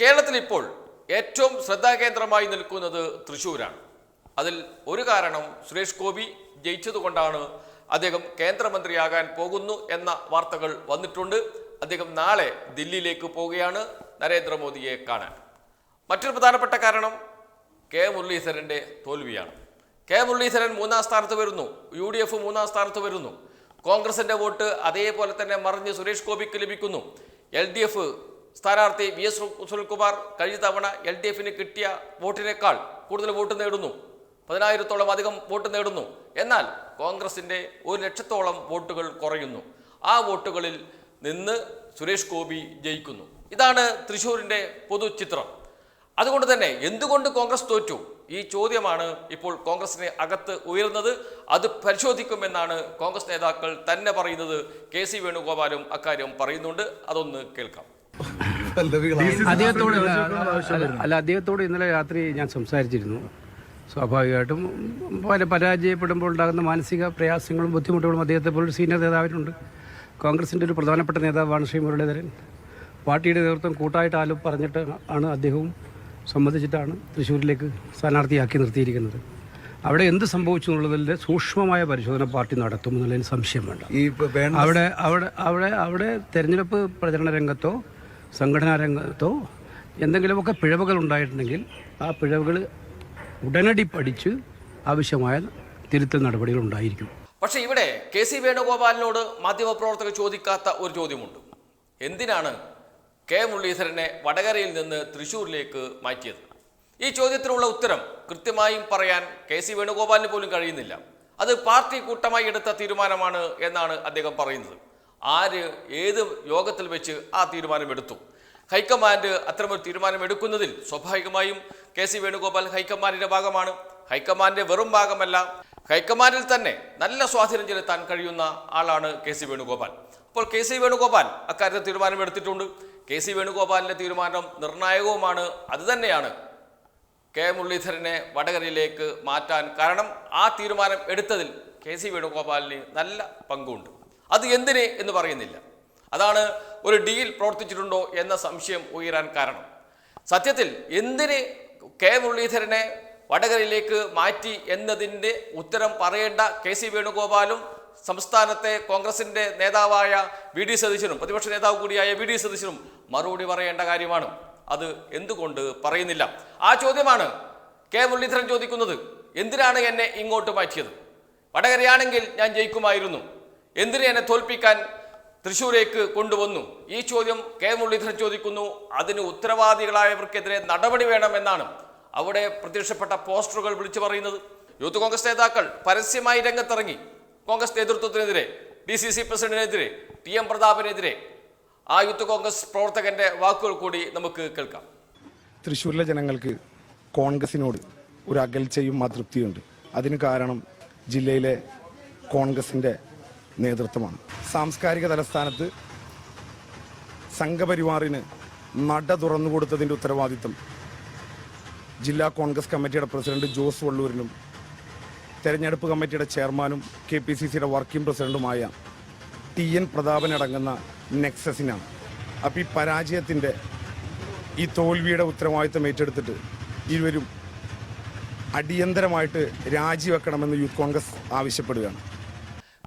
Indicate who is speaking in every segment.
Speaker 1: കേരളത്തിൽ ഇപ്പോൾ ഏറ്റവും ശ്രദ്ധാകേന്ദ്രമായി നിൽക്കുന്നത് തൃശ്ശൂരാണ്. അതിൽ ഒരു കാരണം സുരേഷ് ഗോപി ജയിച്ചതുകൊണ്ടാണ് അദ്ദേഹം കേന്ദ്രമന്ത്രിയാകാൻ പോകുന്നു എന്ന വാർത്തകൾ വന്നിട്ടുണ്ട്. അദ്ദേഹം നാളെ ദില്ലിയിലേക്ക് പോവുകയാണ് നരേന്ദ്രമോദിയെ കാണാൻ. മറ്റൊരു പ്രധാനപ്പെട്ട കാരണം കെ മുരളീധരന്റെ തോൽവിയാണ്. കെ മുരളീധരൻ മൂന്നാം സ്ഥാനത്ത് വരുന്നു. യു ഡി എഫ് മൂന്നാം സ്ഥാനത്ത് വരുന്നു. കോൺഗ്രസിന്റെ വോട്ട് അതേപോലെ തന്നെ മറിഞ്ഞ് സുരേഷ് ഗോപിക്ക് ലഭിക്കുന്നു. എൽ ഡി എഫ് സ്ഥാനാർത്ഥി വി എസ് സുനിൽകുമാർ കഴിഞ്ഞ തവണ എൽ ഡി എഫിന് കിട്ടിയ വോട്ടിനേക്കാൾ കൂടുതൽ വോട്ട് നേടുന്നു. പതിനായിരത്തോളം അധികം വോട്ട് നേടുന്നു. എന്നാൽ കോൺഗ്രസിന്റെ ഒരു ലക്ഷത്തോളം വോട്ടുകൾ കുറയുന്നു. ആ വോട്ടുകളിൽ നിന്ന് സുരേഷ് ഗോപി ജയിക്കുന്നു. ഇതാണ് തൃശ്ശൂരിന്റെ പൊതുചിത്രം അതുകൊണ്ട് തന്നെ എന്തുകൊണ്ട് കോൺഗ്രസ് തോറ്റു? ഈ ചോദ്യമാണ് ഇപ്പോൾ കോൺഗ്രസിന് അകത്ത് ഉയരുന്നത്. അത് പരിശോധിക്കുമെന്നാണ് കോൺഗ്രസ് നേതാക്കൾ തന്നെ പറയുന്നത്. കെ സി വേണുഗോപാലും അക്കാര്യം പറയുന്നുണ്ട്. അതൊന്ന് കേൾക്കാം.
Speaker 2: അദ്ദേഹത്തോട് അല്ല, അദ്ദേഹത്തോട് ഇന്നലെ രാത്രി ഞാൻ സംസാരിച്ചിരുന്നു. സ്വാഭാവികമായിട്ടും പല പരാജയപ്പെടുമ്പോൾ ഉണ്ടാകുന്ന മാനസിക പ്രയാസങ്ങളും ബുദ്ധിമുട്ടുകളും അദ്ദേഹത്തെ പോലൊരു സീനിയർ നേതാവിനുണ്ട്. കോൺഗ്രസിന്റെ ഒരു പ്രധാനപ്പെട്ട നേതാവാണ് ശ്രീ മുരളീധരൻ. പാർട്ടിയുടെ നേതൃത്വം കൂട്ടായിട്ട് ആലോ പറഞ്ഞിട്ട് ആണ് അദ്ദേഹവും സംബന്ധിച്ചിട്ടാണ് തൃശ്ശൂരിലേക്ക് സ്ഥാനാർത്ഥിയാക്കി നിർത്തിയിരിക്കുന്നത്. അവിടെ എന്ത് സംഭവിച്ചു എന്നുള്ളതിന്റെ സൂക്ഷ്മമായ പരിശോധന പാർട്ടി നടത്തും എന്നുള്ളതിന് സംശയം വേണ്ട.
Speaker 3: ഈ വേണ്ട
Speaker 2: അവിടെ അവിടെ അവിടെ അവിടെ തെരഞ്ഞെടുപ്പ് പ്രചരണ രംഗത്തോ സംഘടനാ രംഗത്തോ എന്തെങ്കിലുമൊക്കെ പിഴവുകൾ ഉണ്ടായിട്ടുണ്ടെങ്കിൽ ആ പിഴവുകൾ ഉടനടി പഠിച്ച് ആവശ്യമായ തിരുത്തൽ നടപടികൾ ഉണ്ടായിരിക്കും.
Speaker 1: പക്ഷേ ഇവിടെ കെ സി വേണുഗോപാലിനോട് മാധ്യമപ്രവർത്തകർ ചോദിക്കാത്ത ഒരു ചോദ്യമുണ്ട്. എന്തിനാണ് കെ മുരളീധരനെ വടകരയിൽ നിന്ന് തൃശൂരിലേക്ക് മാറ്റിയത്? ഈ ചോദ്യത്തിനുള്ള ഉത്തരം കൃത്യമായും പറയാൻ കെ സി വേണുഗോപാലിന് പോലും കഴിയുന്നില്ല. അത് പാർട്ടി കൂട്ടമായി എടുത്ത തീരുമാനമാണ് എന്നാണ് അദ്ദേഹം പറയുന്നത്. ആര് ഏത് യോഗത്തിൽ വെച്ച് ആ തീരുമാനമെടുത്തു? ഹൈക്കമാൻഡ് അത്തരമൊരു തീരുമാനം എടുക്കുന്നതിൽ സ്വാഭാവികമായും കെ സി വേണുഗോപാൽ ഹൈക്കമാൻഡിന്റെ ഭാഗമാണ്. ഹൈക്കമാൻഡിന്റെ വെറും ഭാഗമല്ല. ഹൈക്കമാൻഡിൽ തന്നെ നല്ല സ്വാധീനം ചെലുത്താൻ കഴിയുന്ന ആളാണ് കെ സി വേണുഗോപാൽ. അപ്പോൾ കെ സി വേണുഗോപാൽ അക്കാര്യത്തിൽ തീരുമാനമെടുത്തിട്ടുണ്ട്. കെ സി വേണുഗോപാലിന്റെ തീരുമാനം നിർണായകവുമാണ്. അതുതന്നെയാണ് കെ മുരളീധരനെ വടകരയിലേക്ക് മാറ്റാൻ കാരണം ആ തീരുമാനം എടുത്തതിൽ കെ സി വേണുഗോപാലിന് നല്ല പങ്കുണ്ട്. അത് എന്തിനെ എന്ന് പറയുന്നില്ല. അതാണ് ഒരു ഡീൽ പ്രവർത്തിച്ചിട്ടുണ്ടോ എന്ന സംശയം ഉയരാൻ കാരണം. സത്യത്തിൽ എന്തിന് കെ മുരളീധരനെ വടകരയിലേക്ക് മാറ്റി എന്നതിന്റെ ഉത്തരം പറയേണ്ട കെ സി വേണുഗോപാലും സംസ്ഥാനത്തെ കോൺഗ്രസിന്റെ നേതാവായ വി ഡി സതീശനും പ്രതിപക്ഷ നേതാവ് കൂടിയായ വി ഡി സതീശനും മറുപടി പറയേണ്ട കാര്യമാണ്. അത് എന്തുകൊണ്ട് പറയുന്നില്ല. ആ ചോദ്യമാണ് കെ മുരളീധരൻ ചോദിക്കുന്നത്. എന്തിനാണ് എന്നെ ഇങ്ങോട്ട് മാറ്റിയത്? വടകരയാണെങ്കിൽ ഞാൻ ജയിക്കുമായിരുന്നു. എന്തിന് എന്നെ തോൽപ്പിക്കാൻ തൃശ്ശൂരേക്ക് കൊണ്ടുവന്നു? ഈ ചോദ്യം കെ മുരളീധരൻ ചോദിക്കുന്നു. അതിന് ഉത്തരവാദികളായവർക്കെതിരെ നടപടി വേണമെന്നാണ്. അവിടെ പ്രത്യക്ഷപ്പെട്ട പോസ്റ്ററുകൾ വിളിച്ചു പറയുന്നത്. യൂത്ത് കോൺഗ്രസ് നേതാക്കൾ പരസ്യമായി രംഗത്തിറങ്ങി. കോൺഗ്രസ് നേതൃത്വത്തിനെതിരെ ഡി സി സി പ്രസിഡന്റിനെതിരെ ടി എം പ്രതാപനെതിരെ. ആ യൂത്ത് കോൺഗ്രസ് പ്രവർത്തകന്റെ വാക്കുകൾ കൂടി നമുക്ക് കേൾക്കാം.
Speaker 3: തൃശ്ശൂരിലെ ജനങ്ങൾക്ക് കോൺഗ്രസിനോട് ഒരു അകൽച്ചയും അതൃപ്തിയുണ്ട്. അതിന് കാരണം ജില്ലയിലെ കോൺഗ്രസിന്റെ നേതൃത്വമാണ്. സാംസ്കാരിക തലസ്ഥാനത്ത് സംഘപരിവാറിന് നട തുറന്നു കൊടുത്തതിന്റെ ഉത്തരവാദിത്തം ജില്ലാ കോൺഗ്രസ് കമ്മിറ്റിയുടെ പ്രസിഡന്റ് ജോസ് വള്ളൂരിനും തെരഞ്ഞെടുപ്പ് കമ്മിറ്റിയുടെ ചെയർമാനും കെ പി സി സിയുടെ വർക്കിംഗ് പ്രസിഡന്റുമായ ടി എൻ പ്രതാപൻ അടങ്ങുന്ന നെക്സസിനാണ്. അപ്പോൾ ഈ പരാജയത്തിന്റെ ഈ തോൽവിയുടെ ഉത്തരവാദിത്തം ഏറ്റെടുത്തിട്ട് ഇരുവരും അടിയന്തരമായിട്ട് രാജിവെക്കണമെന്ന് യൂത്ത് കോൺഗ്രസ് ആവശ്യപ്പെടുകയാണ്.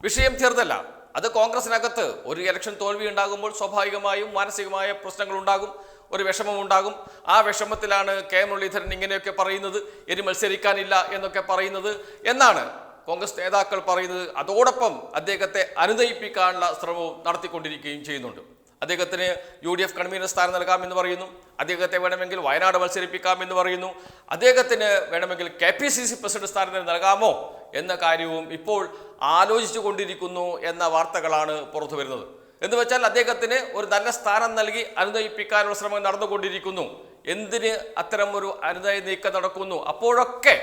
Speaker 1: വിഷയം ചെറുതല്ല. അത് കോൺഗ്രസിനകത്ത് ഒരു ഇലക്ഷൻ തോൽവി ഉണ്ടാകുമ്പോൾ സ്വാഭാവികമായും മാനസികമായ പ്രശ്നങ്ങൾ ഉണ്ടാകും ഒരു വിഷമം ഉണ്ടാകും. ആ വിഷമത്തിലാണ് കെ മുരളീധരൻ ഇങ്ങനെയൊക്കെ പറയുന്നത് ഇനി മത്സരിക്കാനില്ല എന്നൊക്കെ പറയുന്നത് എന്നാണ് കോൺഗ്രസ് നേതാക്കൾ പറയുന്നത്. അതോടൊപ്പം അദ്ദേഹത്തെ അനുനയിപ്പിക്കാനുള്ള ശ്രമവും നടത്തിക്കൊണ്ടിരിക്കുകയും ചെയ്യുന്നുണ്ട്. അദ്ദേഹത്തിന് യു ഡി എഫ് കൺവീനർ സ്ഥാനം നൽകാമെന്ന് പറയുന്നു. അദ്ദേഹത്തെ വേണമെങ്കിൽ വയനാട് മത്സരിപ്പിക്കാമെന്ന് പറയുന്നു. അദ്ദേഹത്തിന് വേണമെങ്കിൽ K P C C president സ്ഥാനത്തിന് നൽകാമോ എന്ന കാര്യവും ഇപ്പോൾ ആലോചിച്ചു കൊണ്ടിരിക്കുന്നു എന്ന വാർത്തകളാണ് പുറത്തു വരുന്നത്. എന്ന് വെച്ചാൽ അദ്ദേഹത്തിന് ഒരു നല്ല സ്ഥാനം നൽകി അനുനയിപ്പിക്കാനുള്ള ശ്രമം നടന്നുകൊണ്ടിരിക്കുന്നു. എന്തിന് അത്തരം ഒരു അനുനയ നീക്കം നടക്കുന്നു? അപ്പോഴൊക്കെ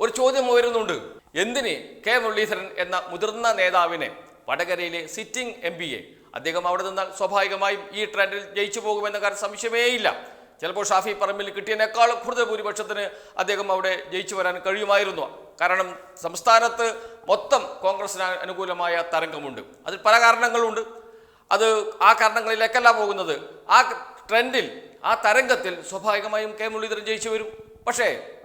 Speaker 1: ഒരു ചോദ്യം ഉയരുന്നുണ്ട്. എന്തിന് കെ മുരളീധരൻ എന്ന മുതിർന്ന നേതാവിനെ വടകരയിലെ സിറ്റിംഗ് എം അദ്ദേഹം അവിടെ നിന്നാൽ സ്വാഭാവികമായും ഈ ട്രെൻഡിൽ ജയിച്ചു പോകുമെന്ന കാര്യം സംശയമേയില്ല ചിലപ്പോൾ ഷാഫി പറമ്പിൽ കിട്ടിയതിനേക്കാൾ കൂടുതൽ ഭൂരിപക്ഷത്തിന് അദ്ദേഹം അവിടെ ജയിച്ചു വരാൻ കഴിയുമായിരുന്നു. കാരണം സംസ്ഥാനത്ത് മൊത്തം കോൺഗ്രസിന് അനുകൂലമായ തരംഗമുണ്ട്. അതിൽ പല കാരണങ്ങളുണ്ട്. അത് ആ കാരണങ്ങളിലേക്കല്ല പോകുന്നത്. ആ ട്രെൻഡിൽ ആ തരംഗത്തിൽ സ്വാഭാവികമായും കെ മുരളീധരൻ ജയിച്ചു വരും. പക്ഷേ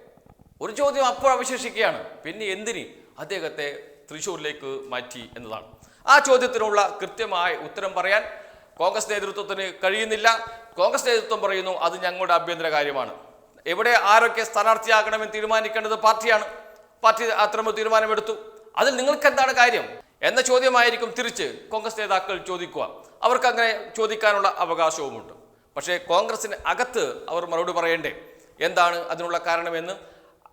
Speaker 1: ഒരു ചോദ്യം അപ്പോൾ അവശേഷിക്കുകയാണ് പിന്നെ എന്തിന് അദ്ദേഹത്തെ തൃശ്ശൂരിലേക്ക് മാറ്റി എന്നതാണ്. ആ ചോദ്യത്തിനുള്ള കൃത്യമായ ഉത്തരം പറയാൻ കോൺഗ്രസ് നേതൃത്വത്തിന് കഴിയുന്നില്ല. കോൺഗ്രസ് നേതൃത്വം പറയുന്നു അത് ഞങ്ങളുടെ ആഭ്യന്തര കാര്യമാണ്. എവിടെ ആരൊക്കെ സ്ഥാനാർത്ഥിയാകണമെന്ന് തീരുമാനിക്കേണ്ടത് പാർട്ടിയാണ്. പാർട്ടി അത്തരം തീരുമാനമെടുത്തു. അതിൽ നിങ്ങൾക്ക് എന്താണ് കാര്യം? എന്ന ചോദ്യമായിരിക്കും തിരിച്ച് കോൺഗ്രസ് നേതാക്കൾ ചോദിക്കുക. അവർക്ക് അങ്ങനെ ചോദിക്കാനുള്ള അവകാശവുമുണ്ട്. പക്ഷേ കോൺഗ്രസിന് അകത്ത് അവർ മറുപടി പറയേണ്ടേ? എന്താണ് അതിനുള്ള കാരണമെന്ന്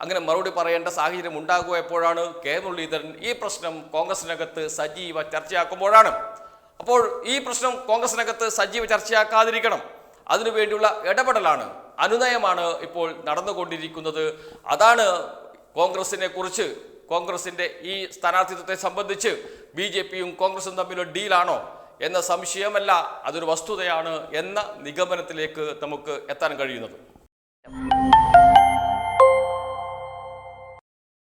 Speaker 1: അങ്ങനെ മറുപടി പറയേണ്ട സാഹചര്യം ഉണ്ടാകുക എപ്പോഴാണ്? കെ മുരളീധരൻ ഈ പ്രശ്നം കോൺഗ്രസിനകത്ത് സജീവ ചർച്ചയാക്കുമ്പോഴാണ്. അപ്പോൾ ഈ പ്രശ്നം കോൺഗ്രസിനകത്ത് സജീവ ചർച്ചയാക്കാതിരിക്കണം. അതിനുവേണ്ടിയുള്ള ഇടപെടലാണ് അനുനയമാണ് ഇപ്പോൾ നടന്നുകൊണ്ടിരിക്കുന്നത്. അതാണ് കോൺഗ്രസിനെ കുറിച്ച് കോൺഗ്രസിന്റെ ഈ സ്ഥാനാർത്ഥിത്വത്തെ സംബന്ധിച്ച് ബി ജെ പിയും കോൺഗ്രസും തമ്മിലുള്ള ഡീലാണോ എന്ന സംശയമല്ല അതൊരു വസ്തുതയാണ് എന്ന നിഗമനത്തിലേക്ക് നമുക്ക് എത്താൻ കഴിയുന്നത്.